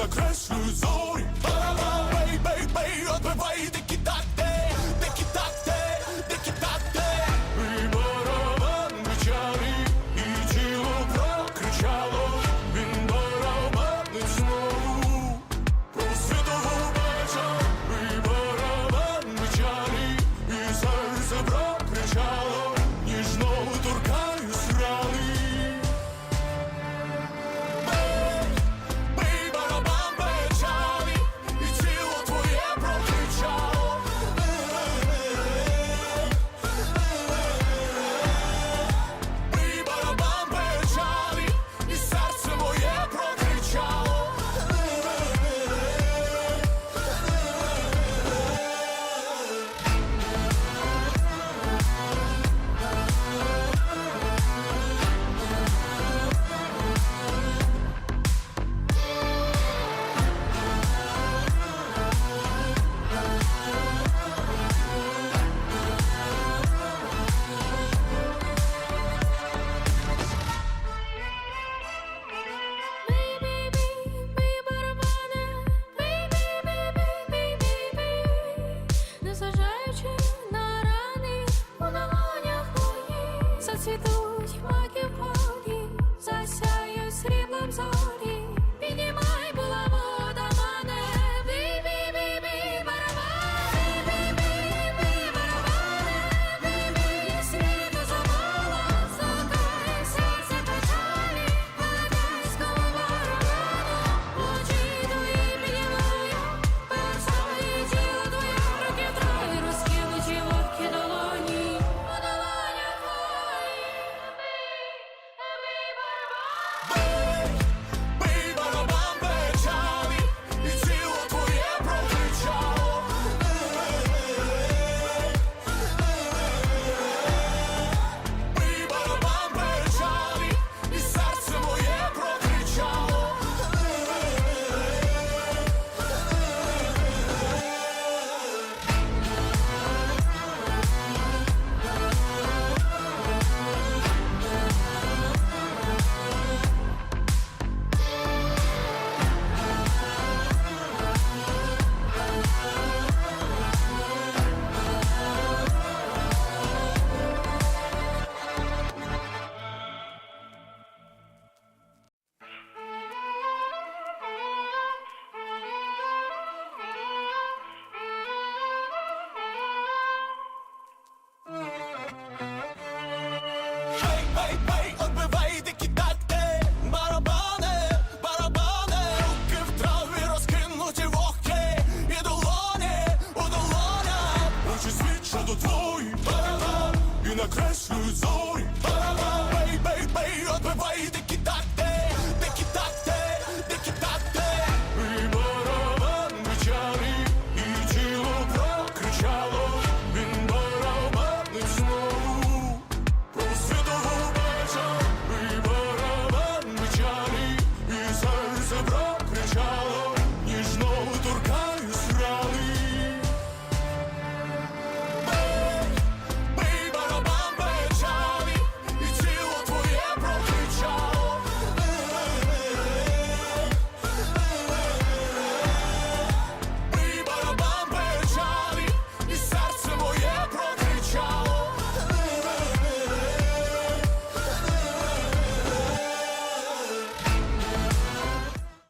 the grassroots zone. Hey! te dou Boom! бей, бей, отбивай, іди кидати барабани, барабани, в траві розкинуті вогки, і долоні, у долоня, очі свіча до твої барабан, і накреслюють зорі.